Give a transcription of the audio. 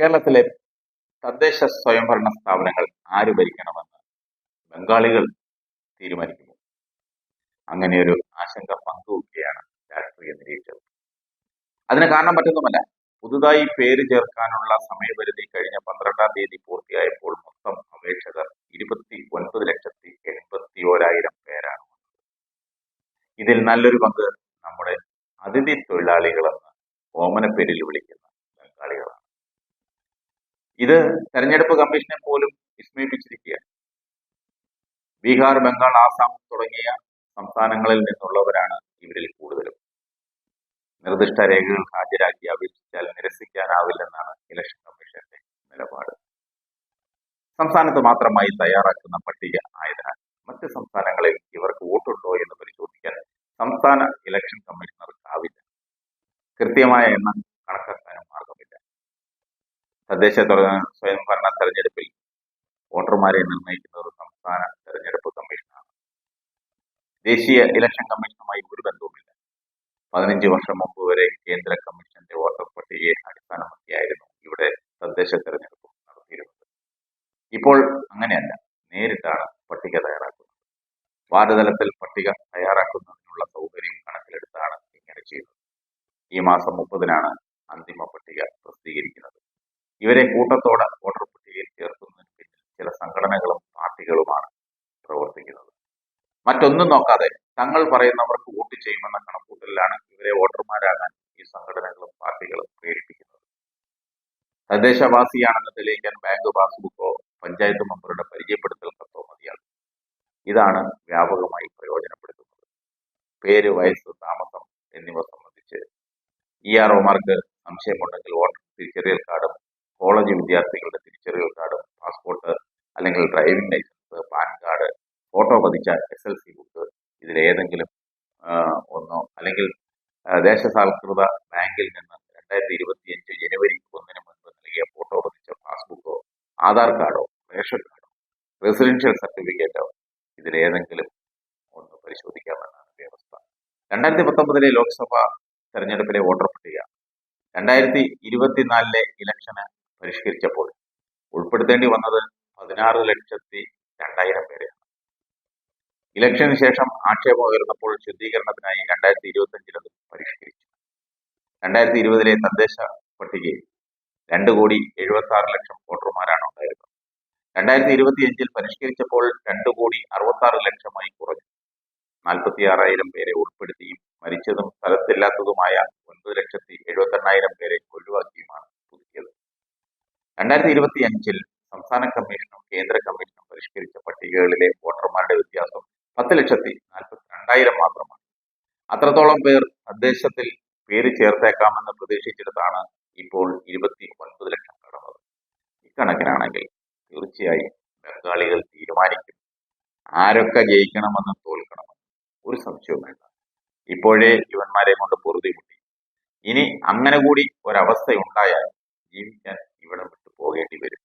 കേരളത്തിലെ തദ്ദേശ സ്വയംഭരണ സ്ഥാപനങ്ങൾ ആര് ഭരിക്കണമെന്ന് ബംഗാളികൾ തീരുമാനിക്കുന്നു. അങ്ങനെ ഒരു ആശങ്ക പങ്കുവയ്ക്കുകയാണ് രാഷ്ട്രീയ നിരീക്ഷകർ. അതിന് കാരണം മറ്റൊന്നുമല്ല. പുതുതായി പേര് ചേർക്കാനുള്ള സമയപരിധി കഴിഞ്ഞ പന്ത്രണ്ടാം തീയതി പൂർത്തിയായപ്പോൾ മൊത്തം അപേക്ഷകർ ഇരുപത്തി ഒൻപത് ലക്ഷത്തി എൺപത്തി ഓരായിരം പേരാണ് ഇതിൽ നല്ലൊരു പങ്ക് നമ്മുടെ അതിഥി തൊഴിലാളികളെന്ന് ഓമനപ്പേരിൽ വിളിക്കുന്നു. ഇത് തെരഞ്ഞെടുപ്പ് കമ്മീഷനെ പോലും വിസ്മയിപ്പിച്ചിരിക്കുകയാണ്. ബീഹാർ ബംഗാൾ ആസാം തുടങ്ങിയ സംസ്ഥാനങ്ങളിൽ നിന്നുള്ളവരാണ് ഇവരിൽ കൂടുതലും. നിർദ്ദിഷ്ട രേഖകൾ ഹാജരാക്കി അപേക്ഷിച്ചാൽ നിരസിക്കാനാവില്ലെന്നാണ് ഇലക്ഷൻ കമ്മീഷന്റെ നിലപാട്. സംസ്ഥാനത്ത് മാത്രമായി തയ്യാറാക്കുന്ന പട്ടിക ആയതിനാൽ മറ്റ് സംസ്ഥാനങ്ങളിൽ ഇവർക്ക് വോട്ടുണ്ടോ എന്ന് പരിശോധിക്കാൻ സംസ്ഥാന ഇലക്ഷൻ കമ്മീഷണർക്കാവില്ല കൃത്യമായ എണ്ണം തദ്ദേശ സ്വയംഭരണ തെരഞ്ഞെടുപ്പിൽ വോട്ടർമാരെ ഒരു സംസ്ഥാന തെരഞ്ഞെടുപ്പ് കമ്മീഷനാണ്. ദേശീയ ഇലക്ഷൻ കമ്മീഷനുമായി ഒരു ബന്ധവുമില്ല. പതിനഞ്ച് വർഷം മുമ്പ് വരെ കേന്ദ്ര കമ്മീഷന്റെ വോട്ടർ പട്ടികയെ അടിസ്ഥാനമാക്കിയായിരുന്നു ഇവിടെ തദ്ദേശ തെരഞ്ഞെടുപ്പ് നടത്തിയിരുന്നത്. ഇപ്പോൾ അങ്ങനെയല്ല. നേരിട്ടാണ് പട്ടിക തയ്യാറാക്കുന്നത്. വാർഡ് തലത്തിൽ പട്ടിക തയ്യാറാക്കുന്നതിനുള്ള സൗകര്യം കണക്കിലെടുത്താണ് ഇങ്ങനെ ചെയ്യുന്നത്. ഈ മാസം മുപ്പതിനാണ് അന്തിമ പട്ടിക പ്രസിദ്ധീകരിക്കുന്നത്. ഇവരെ കൂട്ടത്തോടെ വോട്ടർ പട്ടികയിൽ ചേർക്കുന്നതിന് പിന്നിൽ ചില സംഘടനകളും പാർട്ടികളുമാണ് പ്രവർത്തിക്കുന്നത്. മറ്റൊന്നും നോക്കാതെ തങ്ങൾ പറയുന്നവർക്ക് വോട്ട് ചെയ്യുമെന്ന കണക്കൂട്ടലിലാണ് ഇവരെ വോട്ടർമാരാകാൻ ഈ സംഘടനകളും പാർട്ടികളും പ്രേരിപ്പിക്കുന്നത്. തദ്ദേശവാസിയാണെന്ന് തെളിയിക്കാൻ ബാങ്ക് പാസ്ബുക്കോ പഞ്ചായത്ത് മെമ്പറുടെ പരിചയപ്പെടുത്തൽ കത്തോ മതിയാകും. ഇതാണ് വ്യാപകമായി പ്രയോജനപ്പെടുത്തുന്നത്. പേര് വയസ്സ് താമസം എന്നിവ സംബന്ധിച്ച് ഇ ആർ ഒമാർക്ക് സംശയമുണ്ടെങ്കിൽ വോട്ടർ തിരിച്ചറിയൽ കാർഡും കോളേജ് വിദ്യാർത്ഥികളുടെ തിരിച്ചറിയൽ കാർഡ് പാസ്പോർട്ട് അല്ലെങ്കിൽ driving licence PAN card photo പതിച്ച എസ് എൽ സി ബുക്ക് ഇതിലേതെങ്കിലും ഒന്നോ അല്ലെങ്കിൽ ദേശസാൽകൃത ബാങ്കിൽ നിന്ന് രണ്ടായിരത്തി ഇരുപത്തിയഞ്ച് ജനുവരി ഒന്നിന് മുൻപ് നൽകിയ ഫോട്ടോ പതിച്ച പാസ്ബുക്കോ ആധാർ കാർഡോ റേഷൻ കാർഡോ റെസിഡൻഷ്യൽ സർട്ടിഫിക്കറ്റോ ഇതിലേതെങ്കിലും ഒന്ന് പരിശോധിക്കാമെന്നാണ് വ്യവസ്ഥ. രണ്ടായിരത്തി പത്തൊമ്പതിലെ ലോക്സഭാ തെരഞ്ഞെടുപ്പിലെ വോട്ടർ പട്ടിക രണ്ടായിരത്തി ഇരുപത്തിനാലിലെ ഇലക്ഷന് പരിഷ്കരിച്ചപ്പോൾ ഉൾപ്പെടുത്തേണ്ടി വന്നത് പതിനാറ് ലക്ഷത്തി രണ്ടായിരം പേരെയാണ്. ഇലക്ഷന് ശേഷം ആക്ഷേപം ഉയർന്നപ്പോൾ ശുദ്ധീകരണത്തിനായി രണ്ടായിരത്തി ഇരുപത്തി അഞ്ചിലത് പരിഷ്കരിച്ചു. രണ്ടായിരത്തി ഇരുപതിലെ തദ്ദേശ പട്ടികയിൽ രണ്ട് കോടി എഴുപത്തി ആറ് ലക്ഷം വോട്ടർമാരാണ് ഉണ്ടായിരുന്നത്. രണ്ടായിരത്തി ഇരുപത്തി അഞ്ചിൽ പരിഷ്കരിച്ചപ്പോൾ രണ്ട് കോടി അറുപത്തി ആറ് ലക്ഷമായി കുറഞ്ഞു. നാൽപ്പത്തി ആറായിരം പേരെ ഉൾപ്പെടുത്തിയും മരിച്ചതും സ്ഥലത്തില്ലാത്തതുമായ ഒൻപത് ലക്ഷത്തി എഴുപത്തി എണ്ണായിരം പേരെ ഒഴിവാക്കിയുമാണ് രണ്ടായിരത്തി ഇരുപത്തി അഞ്ചിൽ സംസ്ഥാന കമ്മീഷനും കേന്ദ്ര കമ്മീഷനും പരിഷ്കരിച്ച പട്ടികകളിലെ വോട്ടർമാരുടെ വ്യത്യാസം പത്ത് ലക്ഷത്തി നാൽപ്പത്തി രണ്ടായിരം മാത്രമാണ്. അത്രത്തോളം പേർ തദ്ദേശത്തിൽ പേര് ചേർത്തേക്കാമെന്ന് പ്രതീക്ഷിച്ചിടത്താണ് ഇപ്പോൾ ഇരുപത്തി ഒൻപത് ലക്ഷം കടന്നത്. ഇക്കണക്കിനാണെങ്കിൽ തീർച്ചയായും ബംഗാളികൾ തീരുമാനിക്കും. ആരൊക്കെ ജയിക്കണമെന്നും തോൽക്കണമെന്നും ഒരു സംശയവും വേണ്ട. ഇപ്പോഴേ യുവന്മാരെ കൊണ്ട് പൊറുതി ഇനി അങ്ങനെ കൂടി ഒരവസ്ഥ ഉണ്ടായാൽ ജീവിക്കാൻ ഇവിടെ പോകേണ്ടി വരും.